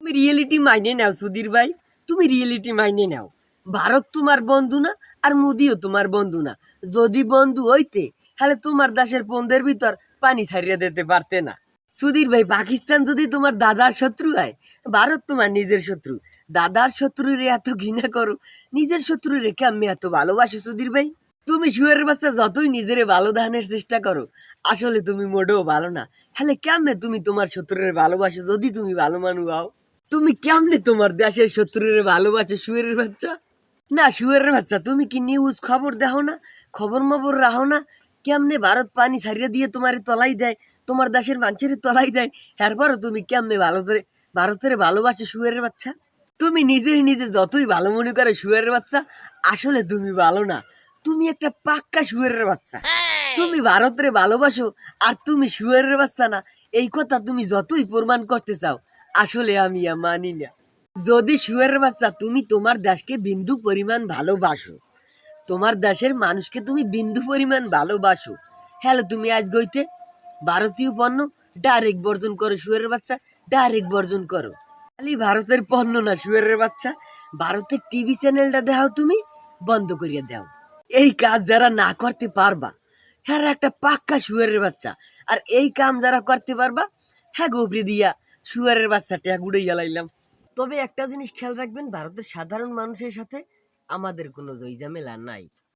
তুমি রিয়েলিটি মাইনে নাও, সুধীর ভাই। তুমি রিয়েলিটি মাইনে নাও। ভারত তোমার বন্ধু না, আর মোদিও তোমার বন্ধু না। যদি বন্ধু হইতে, তাহলে তোমার দেশের পন্দের ভিতর পানি ছাড়িয়ে দিতে পারতে না। সুধীর ভাই, পাকিস্তান যদি তোমার দাদার শত্রু হয়, ভারত তোমার নিজের শত্রু। দাদার শত্রুরে এত ঘৃণা করো, নিজের শত্রু রেখে আমি এত ভালোবাসো সুধীর ভাই? তুমি শুয়ারের বাচ্চা, যতই নিজেরে ভালো ধানের চেষ্টা করো, আসলে তুমি মোটেও ভালো না। হলে কেমনে তুমি তোমার শত্রুরে ভালোবাসো, যদি তুমি ভালো মানুষ হও? তুমি কেমনে তোমার দেশের শত্রুরে ভালোবাসো? শুয়ারের বাচ্চা? না, শুয়ারের বাচ্চা, তুমি কি নিউজ খবর দেখো না? খবর মবর রাখো না? কেমনে ভারত পানি ছাড়িয়ে দিয়ে তোমারে তলাই দেয়, তোমার দেশের মানুষের তলাই দেয়? এরপরও তুমি কেমনে ভারতের ভারতের ভালোবাসো শুয়ারের বাচ্চা? তুমি নিজের নিজে যতই ভালো মনে করে শুয়ারের বাচ্চা, আসলে তুমি ভালো না। তুমি একটা পাক্কা শুয়ারের বাচ্চা। তুমি ভারতের ভালোবাসো, আর তুমি শুয়ারের বাচ্চা না। এই কথা তুমি যতই প্রমাণ করতে চাও আসলে আমি মানি না। যদি শুয়ারের বাচ্চা, তুমি তোমার দেশকে বিন্দু পরিমাণ ভালোবাসো। তোমার দেশের মানুষকে তুমি বিন্দু পরিমাণ ভালোবাসো। হ্যালো, তুমি আজ গইতে ভারতীয় পণ্য ডাইরেক্ট বর্জন করো শুয়ারের বাচ্চা ডাইরেক্ট বর্জন করো। খালি ভারতের পণ্য না শুয়ারের বাচ্চা, ভারতের টিভি চ্যানেলটা দেখাও তুমি, বন্ধ করিয়া দাও। এই কাজ যারা না করতে পারবা হ্যাঁ একটা পাক্কা শুয়ারের বাচ্চা, আর এই কাম যারা করতে পারবা হ্যাঁ গোবরি দিয়া শুয়ারের বাচ্চাটা গুড়ে গেলাইলাম তবে একটা জিনিস খেয়াল রাখবেন, ভারতের সাধারণ মানুষের সাথে আমাদের কোনো জয়জামেলা নাই।